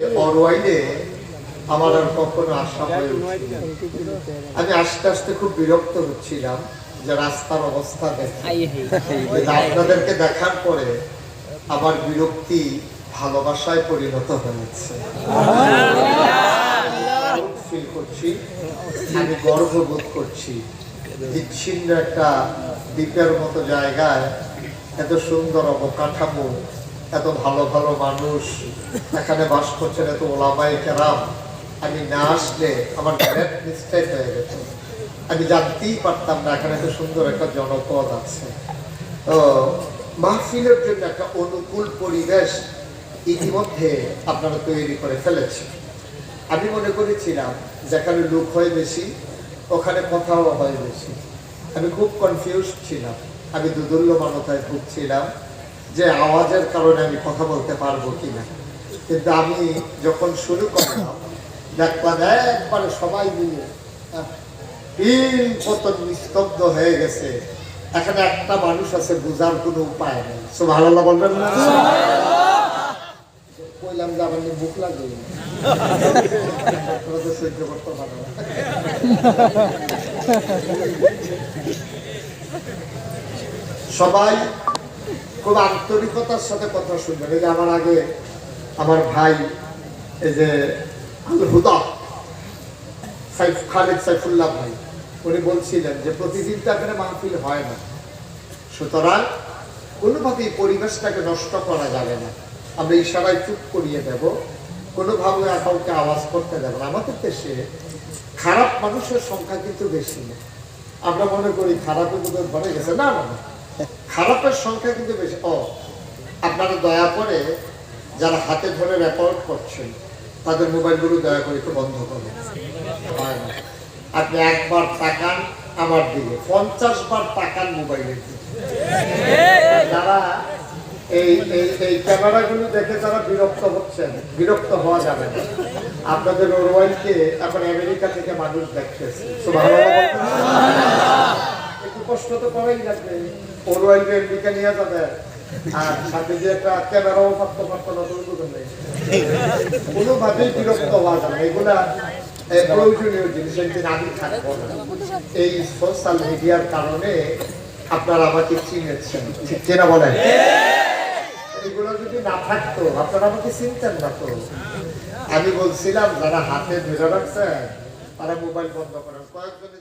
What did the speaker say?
অরওয়াইলে আমার আর কখনো আশা আমি আস্তে আস্তে খুব বিরক্ত হচ্ছিলাম যে রাস্তার অবস্থা দেখে। আপনাদেরকে দেখার পরে আমার বিরক্তি ভালোবাসায় পরিণত হয়েছে। আমি গর্ববোধ করছি। বিচ্ছিন্ন একটা দ্বীপের মতো জায়গায় এত সুন্দর অবকাঠামো এত ভালো ভালো মানুষ, এখানে বাস করছেন এত ওলামাই কেরাম। আমি না আসলে আমার গ্রেট মিস্টেক হয়ে যেত আমি জানতেই পারতাম না এখানে এত সুন্দর একটা জনপদ আছে। তো মাহফিলের জন্য একটা অনুকূল পরিবেশ ইতিমধ্যে আপনারা তৈরি করে ফেলেছেন। আমি মনে করেছিলাম যেখানে লোক হয় বেশি, ওখানে কথাও হয় বেশি। আমি খুব কনফিউজ ছিলাম। আমি দুদুল্যমানতায় ভুগছিলাম। যে আওয়াজের কারণে আমি কথা বলতে পারব কিনা। কিন্তু আমি যখন শুরু করলাম, দেখলাম একবারে সবাই মিলে তিন পতন নিস্তব্ধ হয়ে গেছে। এখানে একটা মানুষ আছে, বোঝার কোনো উপায় নেই। সো ভালো বলবেন না? কইলাম যে আমার বুক লাগে আপনারা সহ্য করতে পারে না। সবাই খুব আন্তরিকতার সাথে কথা শুনবেন। এই যে আমার আগে আমার ভাই, এই যে আল হুদা সাইফ খালেদ সাইফুল্লাহ ভাই, উনি বলছিলেন যে প্রতিদিন তো এখানে মাহফিল হয় না। সুতরাং কোনোভাবেই পরিবেশটাকে নষ্ট করা যাবে না। আমরা ইশারায় চুপ করিয়ে দেব। কোনোভাবে কাউকে আওয়াজ করতে দেব না। আমাদের দেশে খারাপ মানুষের সংখ্যা কিন্তু বেশি। না আমরা মনে করি খারাপের মধ্যে ভরে গেছে। না না না। খারাপের সংখ্যা কিন্তু বেশি। ও, আপনারা দয়া করে যারা হাতে ধরে রেকর্ড করছেন, তাদের মোবাইলগুলো দয়া করে একটু বন্ধ করুন। হয় না। আপনি একবার তাকান আমার দিকে। পঞ্চাশ বার তাকান মোবাইলের দিকে। যারা এই এই এই ক্যামেরাগুলো দেখে যারা বিরক্ত হচ্ছেন। বিরক্ত হওয়া যাবে না। আপনাদের ওরওয়াইলকে এখন আমেরিকা থেকে মানুষ দেখতেছে So, ভালো লাগবে না? একটু কষ্ট তো করাই লাগবে। আমেরিকা নিয়ে যাবে। আর সাথে যে একটা ক্যামেরাও পারতে পারতো না তো নেই কোনোভাবেই বিরক্ত হওয়া যাবে এগুলা প্রয়োজনীয় জিনিস আমি থাকব এই সোশ্যাল মিডিয়ার কারণে আপনারা আমাকে চিনেছেন। কিনা বলেন? এগুলো যদি না থাকতো, আপনারা আমাকে চিনতেন না তো। আমি বলছিলাম, যারা হাতে ধরে রাখছেন, তারা মোবাইল বন্ধ করেন। কয়েকজনে